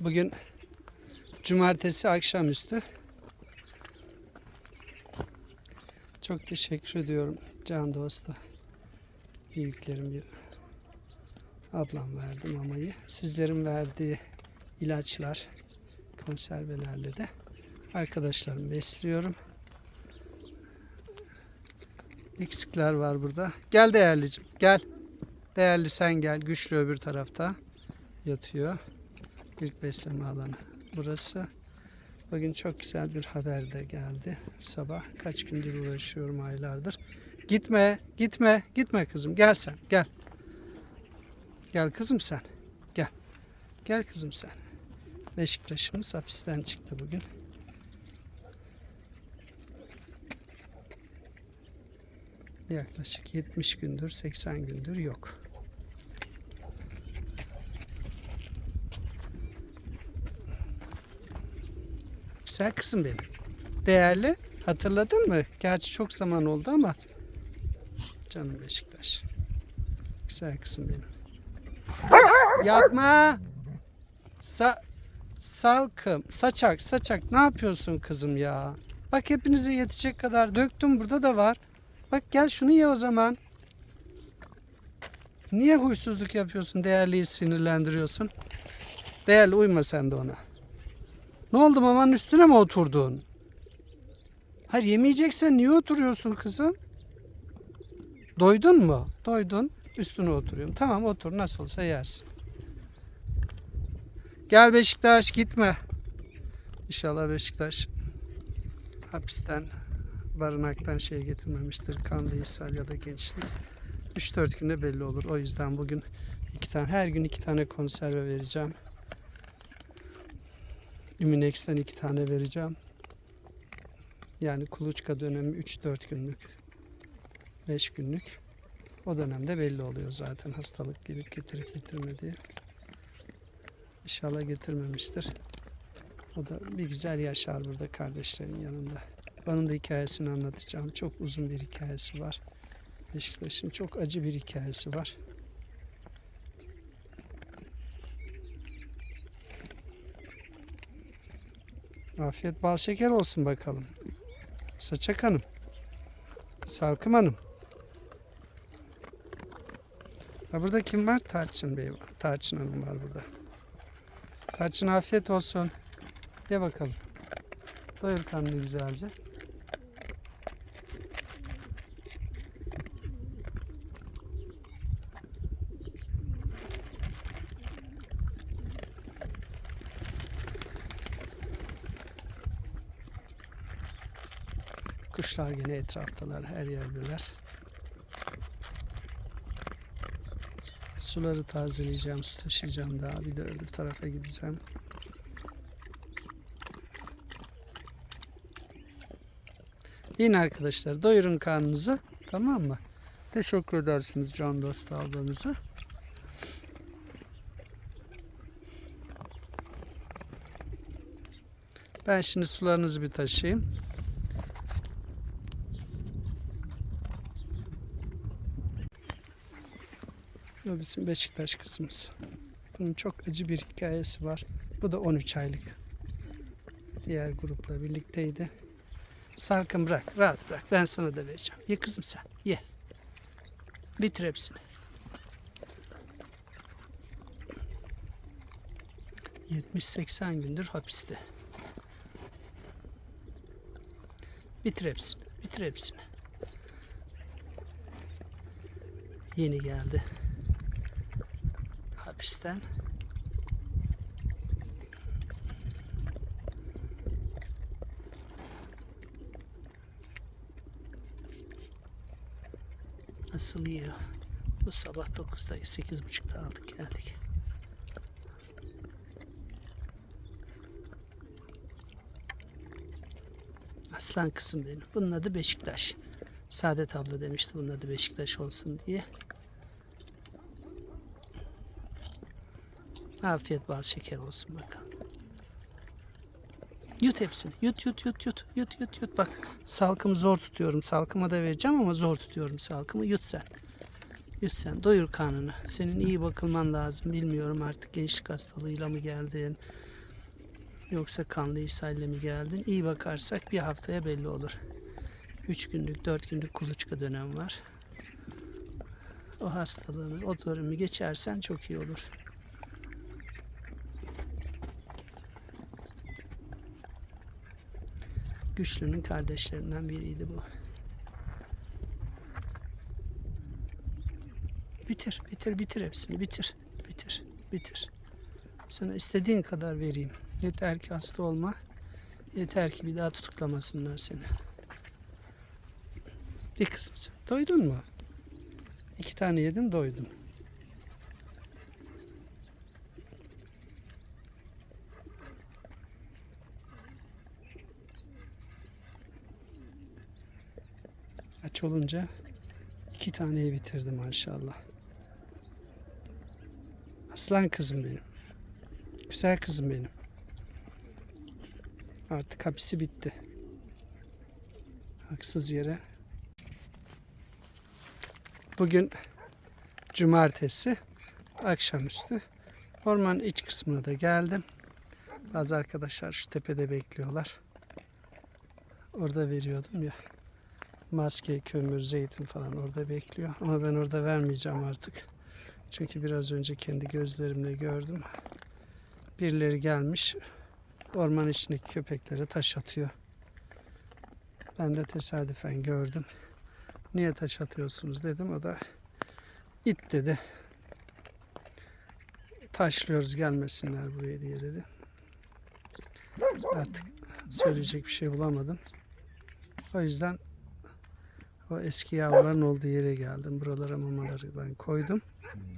Bugün cumartesi akşamüstü. Çok teşekkür ediyorum can dostu. Büyüklerim bir ablam verdi mamayı. Sizlerin verdiği ilaçlar, konservelerle de arkadaşlarımı besliyorum. Eksikler var burada. Gel değerlicim gel. Değerli sen gel. Güçlü öbür tarafta yatıyor. İlk besleme alanı burası. Bugün çok güzel bir haber de geldi sabah. Kaç gündür uğraşıyorum aylardır. Gitme, gitme, gitme kızım. Gel sen, gel. Gel kızım sen. Gel. Gel kızım sen. Beşiktaş'ımız hapisten çıktı bugün. Yaklaşık 70 gündür, 80 gündür yok. Güzel kızım benim. Değerli. Hatırladın mı? Gerçi çok zaman oldu ama. Canım Beşiktaş. Güzel kızım benim. Yapma. Sa salkım. Saçak saçak. Ne yapıyorsun kızım ya? Bak hepinize yetecek kadar döktüm. Burada da var. Bak gel şunu ye o zaman. Niye huysuzluk yapıyorsun? Değerliyi sinirlendiriyorsun. Değerli uyma sen de ona. Ne oldu mamanın üstüne mi oturdun? Hayır yemeyeceksen niye oturuyorsun kızım? Doydun mu? Doydun. Üstüne oturuyorum. Tamam otur nasıl olsa yersin. Gel Beşiktaş gitme. İnşallah Beşiktaş hapisten barınaktan şey getirmemiştir. Kanlı ishal ya da gençlik. 3-4 günde belli olur. O yüzden bugün iki tane her gün iki tane konserve vereceğim. Üminex'ten iki tane vereceğim. Yani kuluçka dönemi 3-4 günlük. 5 günlük. O dönemde belli oluyor zaten hastalık gelip getirip getirmediği. İnşallah getirmemiştir. O da bir güzel yaşar burada kardeşlerin yanında. Onun da hikayesini anlatacağım. Çok uzun bir hikayesi var. Beşiktaş'ın çok acı bir hikayesi var. Afiyet bal şeker olsun bakalım. Saçak Hanım. Salkım Hanım. Ha burada kim var? Tarçın Bey var. Tarçın Hanım var burada. Tarçın afiyet olsun. Ye bakalım. Doyur karnını güzelce. Kuşlar yine etraftalar, her yerdeler. Suları tazeleyeceğim, su taşıyacağım daha. Bir de öbür tarafa gideceğim. Yine arkadaşlar doyurun karnınızı. Tamam mı? Teşekkür edersiniz can dost ablanıza. Ben şimdi sularınızı bir taşıyayım. Bu bizim Beşiktaş kızımız. Bunun çok acı bir hikayesi var. Bu da 13 aylık. Diğer grupla birlikteydi. Salkın bırak, rahat bırak. Ben sana da vereceğim. Ye kızım sen, ye. Bitir hepsini. ...70-80 gündür hapiste. Bitir hepsini, bitir hepsini. Yeni geldi hapisten. Nasıl yiyor? Bu sabah 9'da 8.30'da aldık geldik. Aslan kızım benim. Bunun adı Beşiktaş. Saadet abla demişti bunun adı Beşiktaş olsun diye. Afiyet bal şeker olsun bakalım. Yut hepsini. Yut yut yut yut. Yut yut yut. Bak salkımı zor tutuyorum. Salkıma da vereceğim ama zor tutuyorum salkımı. Yut sen. Yut sen. Doyur karnını. Senin iyi bakılman lazım. Bilmiyorum artık gençlik hastalığıyla mı geldin. Yoksa kanlı ishalle mi geldin? İyi bakarsak bir haftaya belli olur. 3 günlük, 4 günlük kuluçka dönem var. O hastalığını, o dönemi geçersen çok iyi olur. Güçlünün kardeşlerinden biriydi bu. Bitir, bitir, bitir hepsini, bitir, bitir, bitir. Sana istediğin kadar vereyim. Yeter ki hasta olma. Yeter ki bir daha tutuklamasınlar seni. Bir kısmı. Doydun mu? İki tane yedin doydun. Aç olunca iki taneyi bitirdi maşallah. Aslan kızım benim. Güzel kızım benim. Artık hapisi bitti. Haksız yere. Bugün cumartesi akşamüstü. Ormanın iç kısmına da geldim. Bazı arkadaşlar şu tepede bekliyorlar. Orada veriyordum ya. Maske, kömür, zeytin falan orada bekliyor. Ama ben orada vermeyeceğim artık. Çünkü biraz önce kendi gözlerimle gördüm. Birileri gelmiş orman içindeki köpeklere taş atıyor. Ben de tesadüfen gördüm. Niye taş atıyorsunuz dedim. O da it dedi. Taşlıyoruz gelmesinler buraya diye dedi. Artık söyleyecek bir şey bulamadım. O yüzden o eski yavruların olduğu yere geldim. Buralara mamaları ben koydum.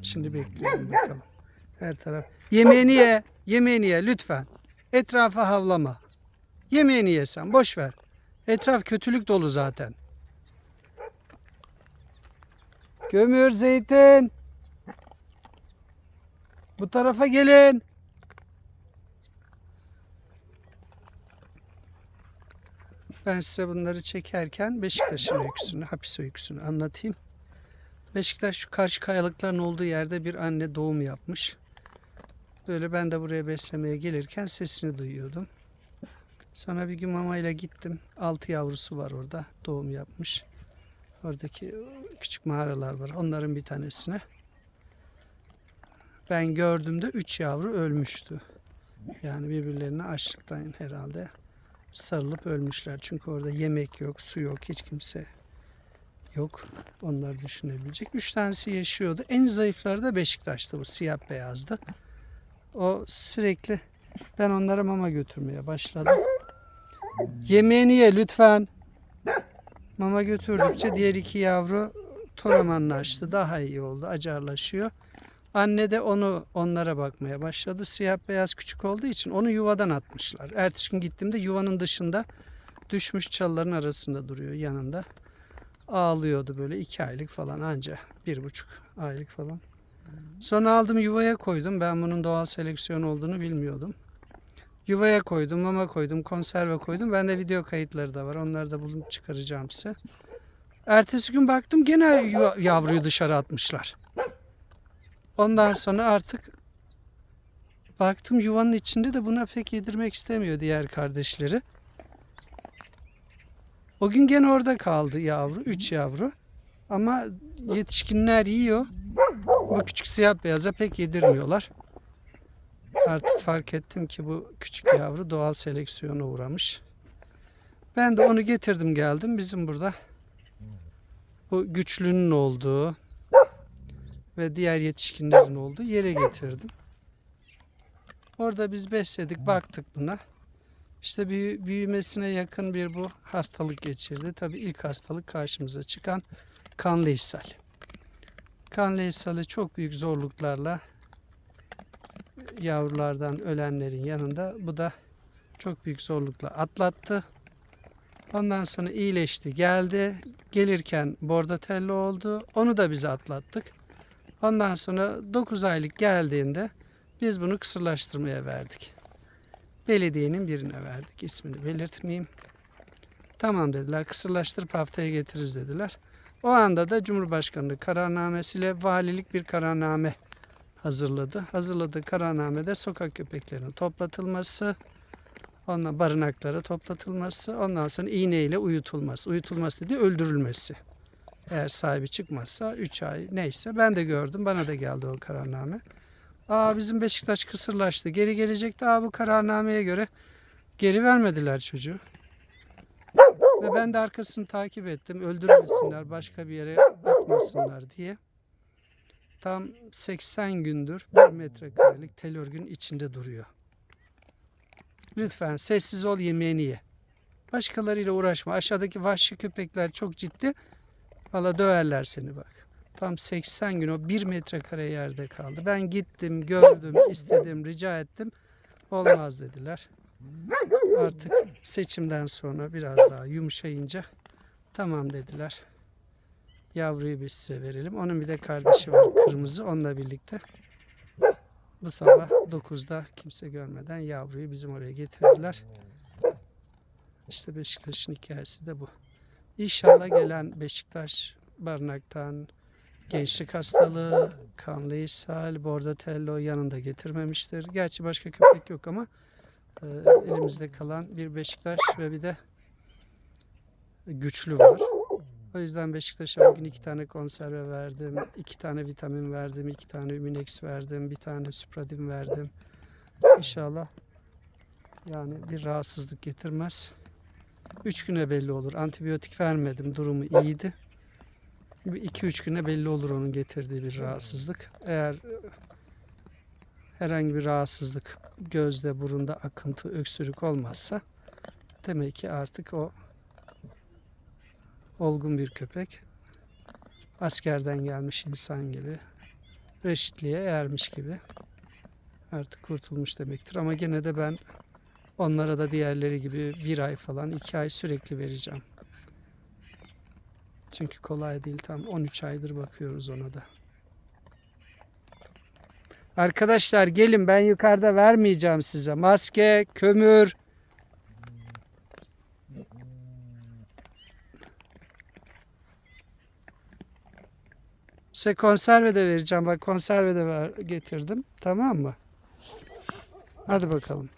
Şimdi bekliyorum bakalım. Her taraf. Yemeğini ye. Yemeğini ye lütfen. Etrafa havlama. Yemeğini ye sen. Boş ver. Etraf kötülük dolu zaten. Kömür, zeytin. Bu tarafa gelin. Ben size bunları çekerken Beşiktaş'ın öyküsünü, hapis öyküsünü anlatayım. Beşiktaş şu karşı kayalıkların olduğu yerde bir anne doğum yapmış. Böyle ben de buraya beslemeye gelirken sesini duyuyordum. Sonra bir gün mamayla gittim. Altı yavrusu var orada. Doğum yapmış. Oradaki küçük mağaralar var. Onların bir tanesine. Ben gördüğümde üç yavru ölmüştü. Yani birbirlerine açlıktan herhalde sarılıp ölmüşler. Çünkü orada yemek yok, su yok, hiç kimse yok. Onları düşünebilecek. Üç tanesi yaşıyordu. En zayıfları da Beşiktaş'tı bu. Siyah beyazdı. O sürekli ben onlara mama götürmeye başladım. Yemeğini ye lütfen. Mama götürdükçe diğer iki yavru toramanlaştı. Daha iyi oldu. Acarlaşıyor. Anne de onu onlara bakmaya başladı. Siyah beyaz küçük olduğu için onu yuvadan atmışlar. Ertesi gün gittiğimde yuvanın dışında düşmüş çalıların arasında duruyor yanında. Ağlıyordu böyle iki aylık falan anca. Bir buçuk aylık falan. Sonra aldım yuvaya koydum. Ben bunun doğal seleksiyon olduğunu bilmiyordum. Yuvaya koydum, mama koydum, konserve koydum. Bende video kayıtları da var. Onları da bulup çıkaracağım size. Ertesi gün baktım gene yu- yavruyu dışarı atmışlar. Ondan sonra artık baktım yuvanın içinde de buna pek yedirmek istemiyor diğer kardeşleri. O gün gene orada kaldı yavru, üç yavru. Ama yetişkinler yiyor. Bu küçük siyah beyaza pek yedirmiyorlar. Artık fark ettim ki bu küçük yavru doğal seleksiyona uğramış. Ben de onu getirdim geldim bizim burada. Bu güçlünün olduğu ve diğer yetişkinlerin olduğu yere getirdim. Orada biz besledik, baktık buna. İşte büyü- büyümesine yakın bir bu hastalık geçirdi. Tabii ilk hastalık karşımıza çıkan kanlı ishal. Kanlı ishali çok büyük zorluklarla yavrulardan ölenlerin yanında bu da çok büyük zorlukla atlattı. Ondan sonra iyileşti, geldi. Gelirken bordatelli oldu. Onu da biz atlattık. Ondan sonra 9 aylık geldiğinde biz bunu kısırlaştırmaya verdik. Belediyenin birine verdik. İsmini belirtmeyeyim. Tamam dediler. Kısırlaştırıp haftaya getiririz dediler. O anda da Cumhurbaşkanlığı kararnamesiyle valilik bir kararname hazırladı. Hazırladığı kararnamede sokak köpeklerinin toplatılması, Ondan barınaklara toplatılması, ondan sonra iğneyle uyutulması. Uyutulması dedi öldürülmesi. Eğer sahibi çıkmazsa 3 ay neyse ben de gördüm. Bana da geldi o kararname. Aa bizim Beşiktaş kısırlaştı. Geri gelecekti. Aa bu kararnameye göre geri vermediler çocuğu. Ve ben de arkasını takip ettim. Öldürmesinler, başka bir yere atmasınlar diye. Tam 80 gündür bir metrekarelik tel örgünün içinde duruyor. Lütfen sessiz ol yemeğini ye. Başkalarıyla uğraşma. Aşağıdaki vahşi köpekler çok ciddi. Valla döverler seni bak. Tam 80 gün o bir metrekare yerde kaldı. Ben gittim, gördüm, istedim, rica ettim. Olmaz dediler. Artık seçimden sonra biraz daha yumuşayınca tamam dediler. Yavruyu biz size verelim. Onun bir de kardeşi var kırmızı. Onunla birlikte bu sabah 9'da kimse görmeden yavruyu bizim oraya getirdiler. İşte Beşiktaş'ın hikayesi de bu. İnşallah gelen Beşiktaş barınaktan gençlik hastalığı, kanlı ishal, bordatello yanında getirmemiştir. Gerçi başka köpek yok ama e, elimizde kalan bir Beşiktaş ve bir de güçlü var. O yüzden Beşiktaş'a bugün iki tane konserve verdim, iki tane vitamin verdim, iki tane Üminex verdim, bir tane Supradim verdim. İnşallah yani bir rahatsızlık getirmez. Üç güne belli olur. Antibiyotik vermedim. Durumu iyiydi. 2-3 güne belli olur onun getirdiği bir rahatsızlık. Eğer herhangi bir rahatsızlık gözde, burunda akıntı, öksürük olmazsa demek ki artık o olgun bir köpek. Askerden gelmiş insan gibi. Reşitliğe ermiş gibi. Artık kurtulmuş demektir. Ama gene de ben onlara da diğerleri gibi bir ay falan iki ay sürekli vereceğim. Çünkü kolay değil. Tam 13 aydır bakıyoruz ona da. Arkadaşlar gelin ben yukarıda vermeyeceğim size. Maske, kömür. Size konserve de vereceğim. Bak konserve de ver, getirdim. Tamam mı? Hadi bakalım.